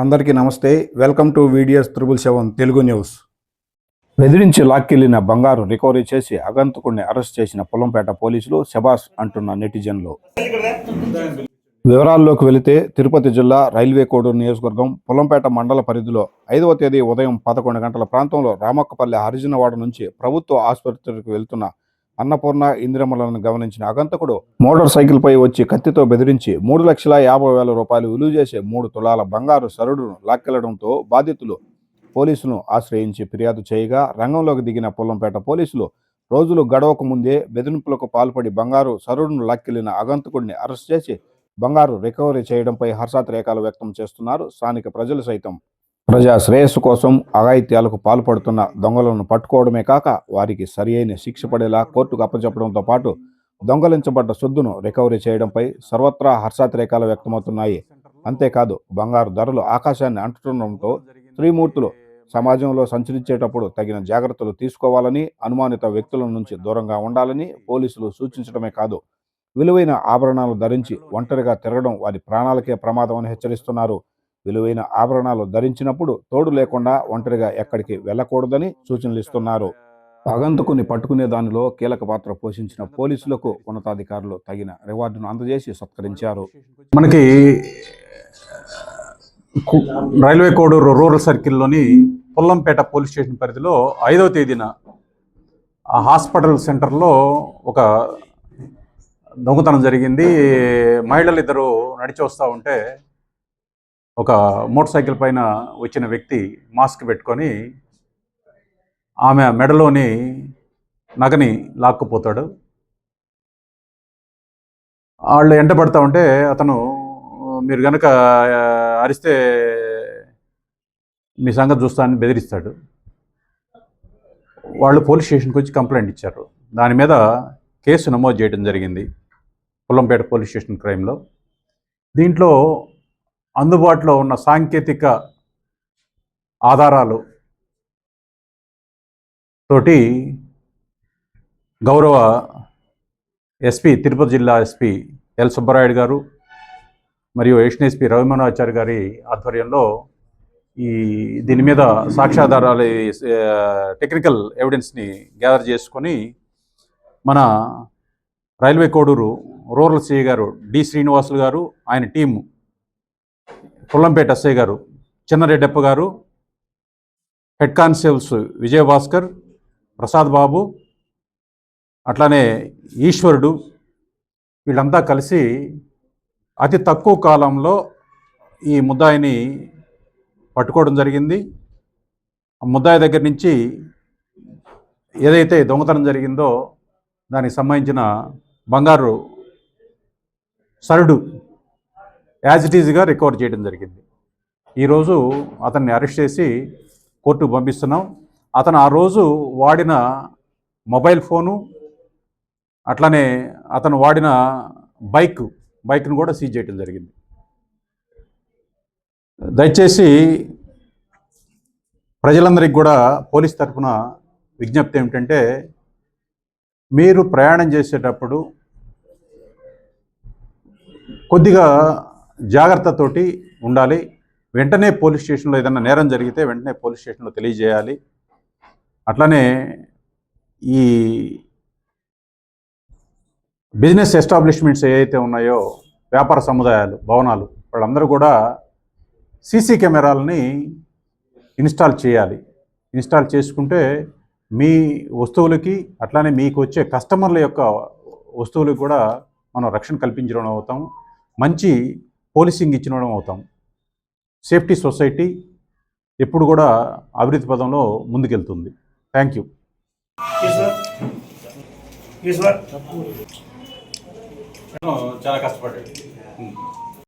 అందరికీ నమస్తే. Welcome to videos triple seven Telugu news. బెదిరించి లాక్కెళ్ళిన బంగారు రికవరీ చేసి అగంతకుడిని అరెస్ట్ చేసిన పొలంపేట పోలీసులు శబాస్ అంటున్న నెటిజన్లు. వివరాల్లోకి వెళితే తిరుపతి జిల్లా రైల్వే కోడూరు నియోజకవర్గం పొలంపేట మండల పరిధిలో ఐదవ తేదీ ఉదయం పదకొండు గంటల ప్రాంతంలో రామక్కపల్లి హరిజనవాడ నుంచి ప్రభుత్వ ఆసుపత్రికి వెళ్తున్న అన్నపూర్ణ ఇందిరమ్మలను గమనించిన అగంతకుడు మోటార్ సైకిల్పై వచ్చి కత్తితో బెదిరించి మూడు లక్షల యాభై వేల రూపాయలు విలువ చేసే మూడు తులాల బంగారు సరుడును లాక్కెళ్ళడంతో బాధితులు పోలీసులను ఆశ్రయించి ఫిర్యాదు చేయగా రంగంలోకి దిగిన పొల్లంపేట పోలీసులు రోజులు గడవక ముందే బెదిరింపులకు పాల్పడి బంగారు సరుడును లాక్కెళ్ళిన అగంతకుడిని అరెస్ట్ చేసి బంగారు రికవరీ చేయడంపై హర్షాతిరేకాలు వ్యక్తం చేస్తున్నారు. స్థానిక ప్రజలు సైతం ప్రజా శ్రేయస్సు కోసం అఘాయిత్యాలకు పాల్పడుతున్న దొంగలను పట్టుకోవడమే కాక వారికి సరియైన శిక్ష పడేలా కోర్టుకు అప్పచెప్పడంతో పాటు దొంగలించబడ్డ సొద్దును రికవరీ చేయడంపై సర్వత్రా హర్షాతిరేకాలు వ్యక్తమవుతున్నాయి. అంతేకాదు బంగారు ధరలు ఆకాశాన్ని అంటుతుండటంతో త్రిమూర్తులు సమాజంలో సంచరించేటప్పుడు తగిన జాగ్రత్తలు తీసుకోవాలని అనుమానిత వ్యక్తుల నుంచి దూరంగా ఉండాలని పోలీసులు సూచించడమే కాదు విలువైన ఆభరణాలు ధరించి ఒంటరిగా తిరగడం వారి ప్రాణాలకే ప్రమాదమని హెచ్చరిస్తున్నారు. విలువైన ఆభరణాలు ధరించినప్పుడు తోడు లేకుండా ఒంటరిగా ఎక్కడికి వెళ్ళకూడదని సూచనలు ఇస్తున్నారు. పగంతుకుని పట్టుకునే దానిలో కీలక పాత్ర పోషించిన పోలీసులకు ఉన్నతాధికారులు తగిన రివార్డును అందజేసి సత్కరించారు. మనకి రైల్వే కోడూరు రూరల్ సర్కిల్లోని పుల్లంపేట పోలీస్ స్టేషన్ పరిధిలో ఐదవ తేదీన హాస్పిటల్ సెంటర్లో ఒక దొంగతనం జరిగింది. మహిళలు ఇద్దరు నడిచి వస్తూ ఉంటే ఒక మోటార్ సైకిల్ పైన వచ్చిన వ్యక్తి మాస్క్ పెట్టుకొని ఆమె మెడలోని నగని లాక్కుపోతాడు. వాళ్ళు ఎంట పడతా ఉంటే అతను మీరు కనుక అరిస్తే మీ సంగతి చూస్తానని బెదిరిస్తాడు. వాళ్ళు పోలీస్ స్టేషన్కి వచ్చి కంప్లైంట్ ఇచ్చారు. దాని మీద కేసు నమోదు చేయడం జరిగింది పుల్లంపేట పోలీస్ స్టేషన్ క్రైమ్లో. దీంట్లో అందుబాటులో ఉన్న సాంకేతిక ఆధారాలు తోటి గౌరవ ఎస్పీ తిరుపతి జిల్లా ఎస్పీ ఎల్ సుబ్బరాయుడు గారు మరియు ఏషియన్ ఎస్పీ రవిమనోచారి గారి ఆధ్వర్యంలో ఈ దీని మీద సాక్ష్యాధారాలు టెక్నికల్ ఎవిడెన్స్ని గ్యాదర్ చేసుకొని మన railway Koduru rural CI garu D Srinivasulu garu ఆయన team Pullampet SI garu Chinnareddappa garu head constables Vijayabhaskar Prasad Babu అట్లానే ఈశ్వరుడు వీళ్ళంతా కలిసి అతి తక్కువ కాలంలో ఈ ముద్దాయిని పట్టుకోవడం జరిగింది. ఆ ముద్దాయి దగ్గర నుంచి ఏదైతే దొంగతనం జరిగిందో దానికి సంబంధించిన బంగారు సరుడు యాజ్ ఇట్ ఈజ్గా రికవర్ చేయడం జరిగింది. ఈరోజు అతన్ని అరెస్ట్ చేసి కోర్టుకు పంపిస్తున్నాం. అతను ఆ రోజు వాడిన మొబైల్ ఫోను అట్లానే అతను వాడిన బైక్ బైక్ను కూడా సీజ్ చేయడం జరిగింది. దయచేసి ప్రజలందరికీ కూడా పోలీస్ తరఫున విజ్ఞప్తి ఏమిటంటే మీరు ప్రయాణం చేసేటప్పుడు కొద్దిగా జాగ్రత్తతోటి ఉండాలి. వెంటనే పోలీస్ స్టేషన్లో ఏదైనా నేరం జరిగితే వెంటనే పోలీస్ స్టేషన్లో తెలియజేయాలి. అట్లనే ఈ బిజినెస్ ఎస్టాబ్లిష్మెంట్స్ ఏవైతే ఉన్నాయో వ్యాపార సముదాయాలు భవనాలు వాళ్ళందరూ కూడా సీసీ కెమెరాలని ఇన్స్టాల్ చేయాలి. ఇన్స్టాల్ చేసుకుంటే మీ వస్తువులకి అట్లానే మీకు వచ్చే కస్టమర్ల యొక్క వస్తువులకు కూడా మనం రక్షణ కల్పించడం అవుతాం. మంచి పోలీసింగ్ ఇచ్చిన అవుతాం. సేఫ్టీ సొసైటీ ఎప్పుడు కూడా అభివృద్ధి పదంలో ముందుకెళ్తుంది. Thank you. చాలా కష్టపడ్డాడు.